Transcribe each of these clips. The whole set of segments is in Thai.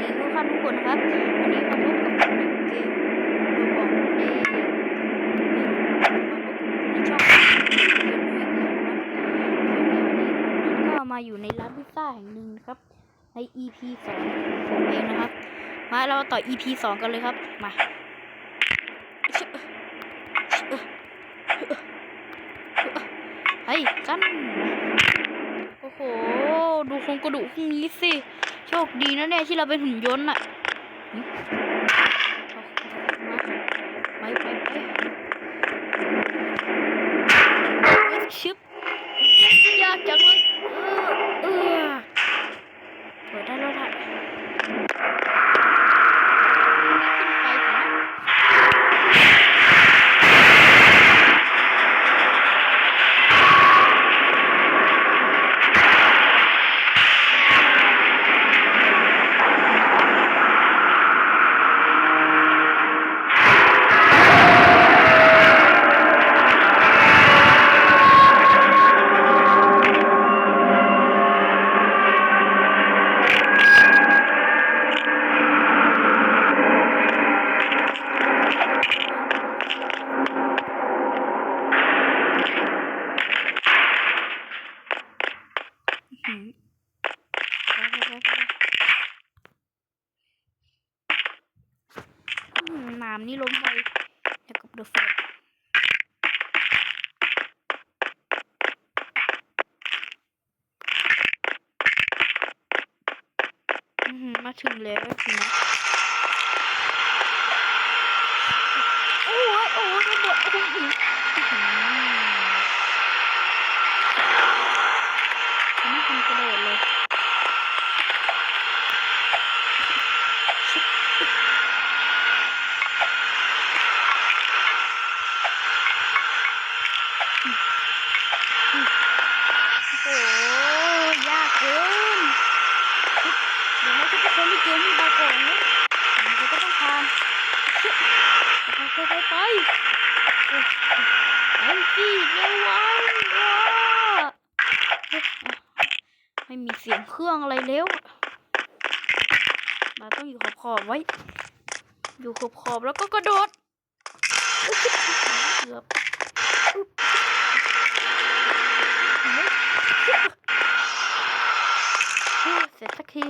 ดีทุกท่านทุกคนนะครับ วันนี้มาพบกับผมเกมโรบอกในในช่องเรียนรู้อีกแล้วนะครับซึ่งในวันนี้ผมก็มาอยู่ในร้านพิซซ่าแห่งหนึ่งครับ ใน EP สองผมเองนะครับ มาเราต่อ EP สองกันเลยครับ มาเฮ้ยกันโอ้โห ดูโครงกระดูกพวกนี้สิ โชคดีนะเนี่ยที่เราเป็นหุ่นยนต์อะหึเอามาไปไปไปเอ้ยชึบยากจังเลยเออเออเปิดได้แล้วล่ะขึ้นไปสินะหืมไปไปไปไป อืมนี่ล้มไปแล้วกับเดอะแฟลอือหือมาถึงแล้วถึงโอ้ยโอ้ยระเบิดโอ้โหอื้อหือฉันไม่ทันกระโดดเลย โอ้โหยากเกินเดี๋ยวเราจะไปคนที่เกมนี้มาก่อนนะมันก็ต้องผ่าน ไปไปไปไปสิเร็วว้าไม่มีเสียงเครื่องอะไรแล้วเราต้องอยู่ขอบขอบไว้ อยู่ขอบขอบแล้วก็กระโดดเกือบเฮ้ยเสร็จสักที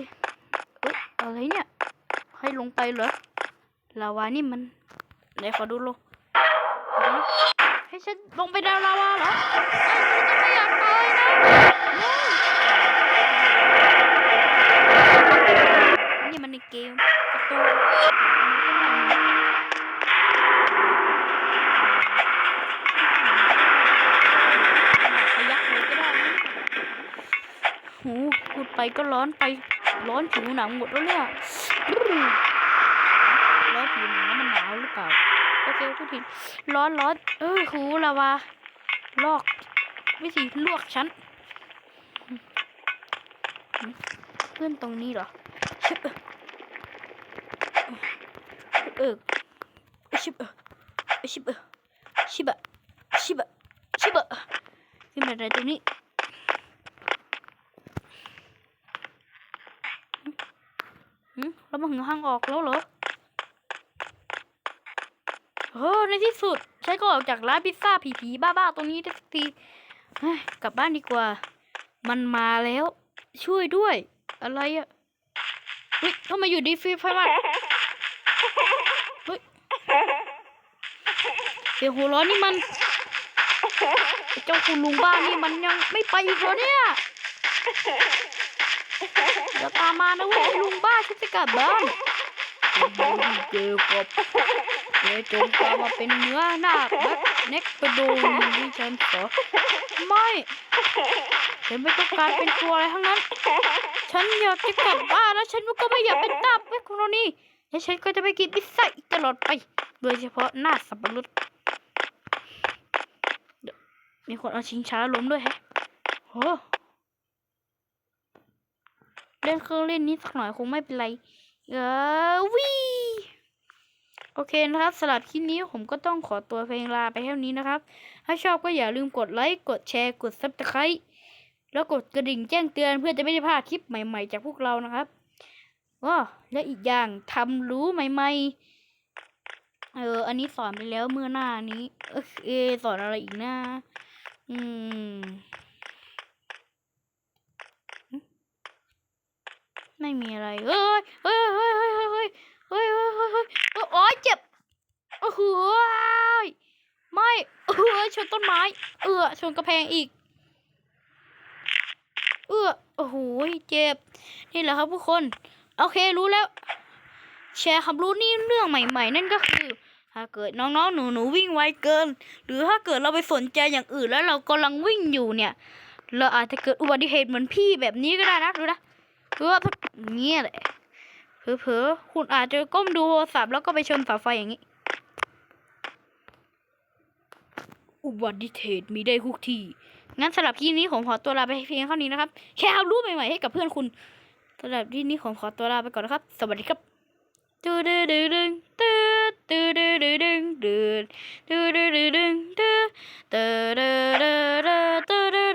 เอ๊ะอะไรเนี่ย ให้ลงไปเหรอ ลาวานี่มันไหนขอดูลงให้ฉันลงไปในลาวาเหรอไอ้ยฉันจะไม่อยากตายนะนี่มันในเกมการะตูนขยักเลยก็ได้นะหูพูดไปก็ร้อนไปร้อนผิวหนังหมดแล้วเนี่ย อเคพูดผิดร้อนร้อนเออหูลาวาลอก ไม่สิลวกฉันเพื่อนตรงนี้เหรอชิบเออชิบเออชิบเออชิบะชิบะชิบะขึ้นมาอะไรตรงนี้หืมเรามาถึงทางออกแล้วเหรอ เออในที่สุดฉันก็ออกจากร้านพิซซ่าผีๆบ้าๆตรงนี้ได้สักทีกลับบ้านดีกว่า มันมาแล้ว ช่วยด้วย อะไรอะเฮ้ยทำไมอยู่ดีฟีไฟมาเฮ้ยเสียงหัวเร้อนนี่มันเจ้าคุณลุงบ้านนี่มันยังไม่ไปอีกเหรอเนี่ยเดี๋ยวตามมานะเว้ยลุงบ้าฉันจะกลับบ้าน เจอกับเจอจงกลับมาเป็นเนื้อหน้าแบ็คเน็กกระดูกที่ฉันขอไม่ฉันไม่ต้องการเป็นตัวอะไรทั้งนั้น ฉันอยากจะกลับบ้านแล้วฉันก็ไม่อยากเป็นตาแบ็คของเรานี่และฉันก็จะไปกินพิซซ่าอีกตลอดไป โดยเฉพาะหน้าสับปะรดมีคนเอาชิงช้าล้มด้วยแฮะโหเล่นเครื่องเล่นนี้สักหน่อยคงไม่เป็นไร เออวี โอเคนะครับสำหรับคลิปนี้ผมก็ต้องขอตัวเพลงลาไปเท่านี้นะครับ ถ้าชอบก็อย่าลืมกดไลค์กดแชร์กด subscribe แล้วกดกระดิ่งแจ้งเตือนเพื่อจะไม่ได้พลาดคลิปใหม่ๆจากพวกเรานะครับว้าและอีกอย่างทำรู้ใหม่ๆ เออ อันนี้สอนไปแล้วเมื่อหน้านี้ เออเอสอนอะไรอีกนะอืม ไม่มีอะไร เอ้ยเฮ้ยเฮ้ยเฮ้ยเฮ้ยเฮ้ยเฮ้ยเฮ้ยเฮ้ยเฮ้ ยโอ้ยเจ็บโอ้โหยไม่เออชนต้นไม้ เออชนกระแพงอีก เออโอ้โหยเจ็บ นี่แหละครับทุกคน โอเครู้แล้ว แชร์ความรู้นี่เรื่องใหม่ ๆ นั่นก็คือ ถ้าเกิดน้องๆ หนูๆวิ่งไวเกิน หรือถ้าเกิดเราไปสนใจอย่างอื่นแล้วเรากำลังวิ่งอยู่เนี่ย เราอาจจะเกิดอุบัติเหตุเหมือนพี่แบบนี้ก็ได้นะดูนะคือว่าเนี่ยแหละ เผลอๆคุณอาจจะก้มดูโทรศัพท์แล้วก็ไปชนเสาไฟอย่างนี้ อุบัติเหตุมีได้ทุกที่ งั้นสำหรับที่นี้ผมขอตัวลาไปเพียงเท่านี้นะครับ แค่เอารูปใหม่ๆให้กับเพื่อนคุณสำหรับที่นี้ผมขอตัวลาไปก่อนนะครับ สวัสดีครับดูดูดูดึงดูดูดูดูดึงดูดูดูดูดึงดูดูดู